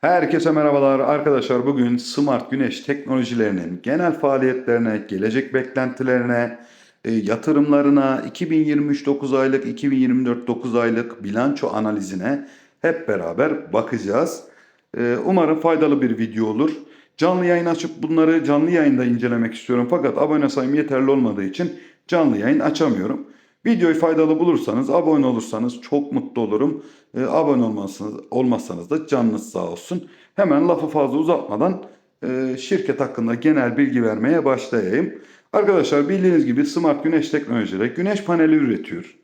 Herkese merhabalar arkadaşlar. Bugün Smart Güneş teknolojilerinin genel faaliyetlerine, gelecek beklentilerine, e, yatırımlarına, 2023 9 aylık, 2024 9 aylık bilanço analizine hep beraber bakacağız. E, Umarım faydalı bir video olur. Canlı yayın açıp bunları canlı yayında incelemek istiyorum. Fakat abone sayım yeterli olmadığı için canlı yayın açamıyorum. Videoyu faydalı bulursanız, abone olursanız çok mutlu olurum. E, abone olmazsanız, olmazsanız da canınız sağ olsun. Hemen lafı fazla uzatmadan e, şirket hakkında genel bilgi vermeye başlayayım. Arkadaşlar bildiğiniz gibi Smart Güneş Teknolojileri güneş paneli üretiyor.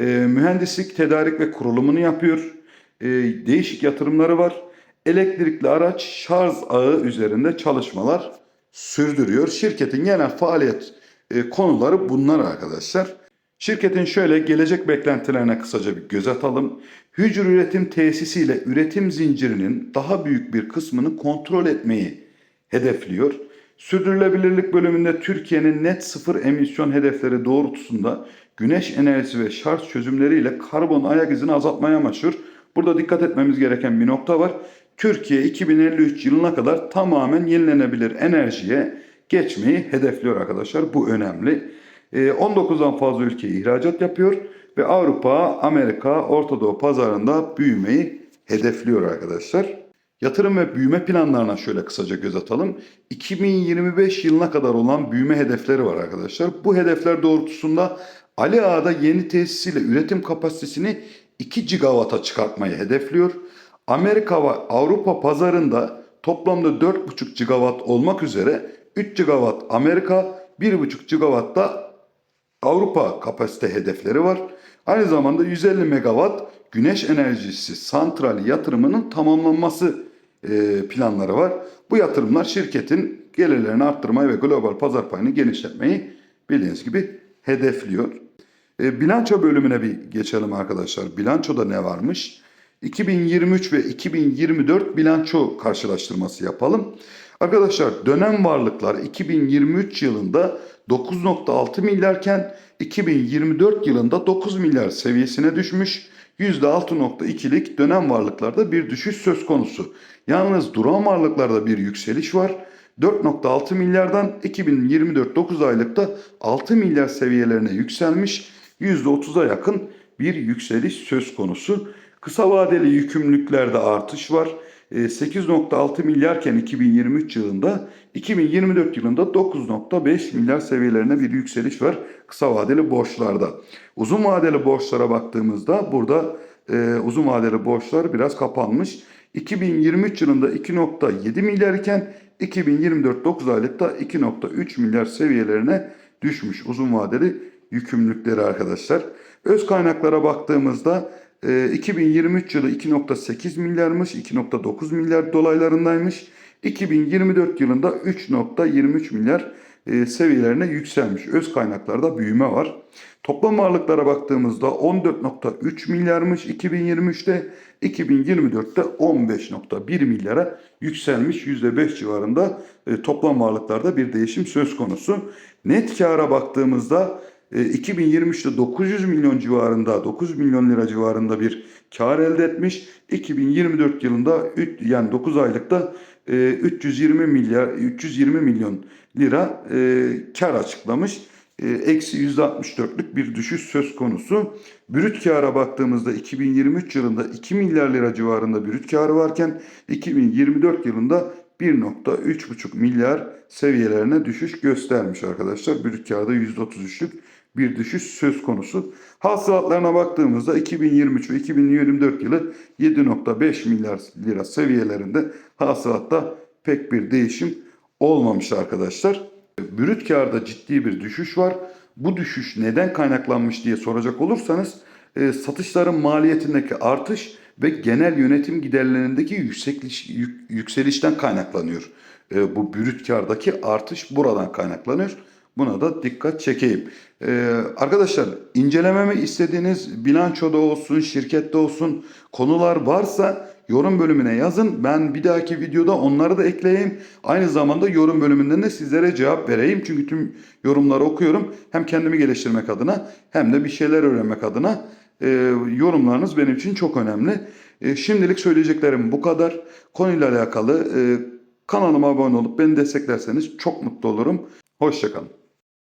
E, mühendislik, tedarik ve kurulumunu yapıyor. E, değişik yatırımları var. Elektrikli araç şarj ağı üzerinde çalışmalar sürdürüyor. Şirketin genel faaliyet e, konuları bunlar arkadaşlar. Şirketin şöyle gelecek beklentilerine kısaca bir göz atalım. Hücre üretim tesisiyle üretim zincirinin daha büyük bir kısmını kontrol etmeyi hedefliyor. Sürdürülebilirlik bölümünde Türkiye'nin net sıfır emisyon hedefleri doğrultusunda güneş enerjisi ve şarj çözümleriyle karbon ayak izini azaltmaya amaçlıyor. Burada dikkat etmemiz gereken bir nokta var. Türkiye 2053 yılına kadar tamamen yenilenebilir enerjiye geçmeyi hedefliyor arkadaşlar. Bu önemli. Ee, 19'dan fazla ülkeye ihracat yapıyor ve Avrupa, Amerika, Orta Doğu pazarında büyümeyi hedefliyor arkadaşlar. Yatırım ve büyüme planlarına şöyle kısaca göz atalım. 2025 yılına kadar olan büyüme hedefleri var arkadaşlar. Bu hedefler doğrultusunda Ali Ağa'da yeni tesisiyle üretim kapasitesini 2 gigawata çıkartmayı hedefliyor. Amerika ve Avrupa pazarında toplamda 4,5 gigawatt olmak üzere 3 gigawatt Amerika, 1,5 gigawatt da Avrupa kapasite hedefleri var. Aynı zamanda 150 megawatt güneş enerjisi santrali yatırımının tamamlanması e, planları var. Bu yatırımlar şirketin gelirlerini arttırmayı ve global pazar payını genişletmeyi bildiğiniz gibi hedefliyor. E, bilanço bölümüne bir geçelim arkadaşlar. Bilançoda ne varmış? 2023 ve 2024 bilanço karşılaştırması yapalım. Arkadaşlar dönem varlıklar 2023 yılında 9.6 milyarken 2024 yılında 9 milyar seviyesine düşmüş. %6.2'lik dönem varlıklarda bir düşüş söz konusu. Yalnız duran varlıklarda bir yükseliş var. 4.6 milyardan 2024 9 aylıkta 6 milyar seviyelerine yükselmiş. %30'a yakın bir yükseliş söz konusu. Kısa vadeli yükümlülüklerde artış var. E, 8.6 milyarken 2023 yılında 2024 yılında 9.5 milyar seviyelerine bir yükseliş var kısa vadeli borçlarda. Uzun vadeli borçlara baktığımızda burada e, uzun vadeli borçlar biraz kapanmış. 2023 yılında 2.7 milyar iken 2024 9 aylıkta 2.3 milyar seviyelerine düşmüş uzun vadeli yükümlülükleri arkadaşlar. Öz kaynaklara baktığımızda e, 2023 yılı 2.8 milyarmış, 2.9 milyar dolaylarındaymış. 2024 yılında 3.23 milyar e, seviyelerine yükselmiş. Öz kaynaklarda büyüme var. Toplam varlıklara baktığımızda 14.3 milyarmış 2023'te, 2024'te 15.1 milyara yükselmiş. %5 civarında e, toplam varlıklarda bir değişim söz konusu. Net kâra baktığımızda 2023'te 900 milyon civarında, 9 milyon lira civarında bir kar elde etmiş. 2024 yılında yani 9 aylıkta e, 320 milyar 320 milyon lira e, kar açıklamış. E, Eksi %64'lük bir düşüş söz konusu. Brüt kâra baktığımızda 2023 yılında 2 milyar lira civarında brüt kârı varken 2024 yılında 1.3,5 milyar seviyelerine düşüş göstermiş arkadaşlar. Brüt kârda %33'lük bir düşüş söz konusu. Hasılatlarına baktığımızda 2023 ve 2024 yılı 7.5 milyar lira seviyelerinde hasılatta pek bir değişim olmamış arkadaşlar. Brüt kârda ciddi bir düşüş var. Bu düşüş neden kaynaklanmış diye soracak olursanız e, satışların maliyetindeki artış ve genel yönetim giderlerindeki yükseliş, yük- yükselişten kaynaklanıyor. E, bu brüt kârdaki artış buradan kaynaklanıyor. Buna da dikkat çekeyim. Ee, arkadaşlar incelememi istediğiniz bilançoda olsun, şirkette olsun konular varsa yorum bölümüne yazın. Ben bir dahaki videoda onları da ekleyeyim. Aynı zamanda yorum bölümünden de sizlere cevap vereyim. Çünkü tüm yorumları okuyorum. Hem kendimi geliştirmek adına hem de bir şeyler öğrenmek adına e, yorumlarınız benim için çok önemli. E, şimdilik söyleyeceklerim bu kadar. Konuyla alakalı e, kanalıma abone olup beni desteklerseniz çok mutlu olurum. Hoşçakalın.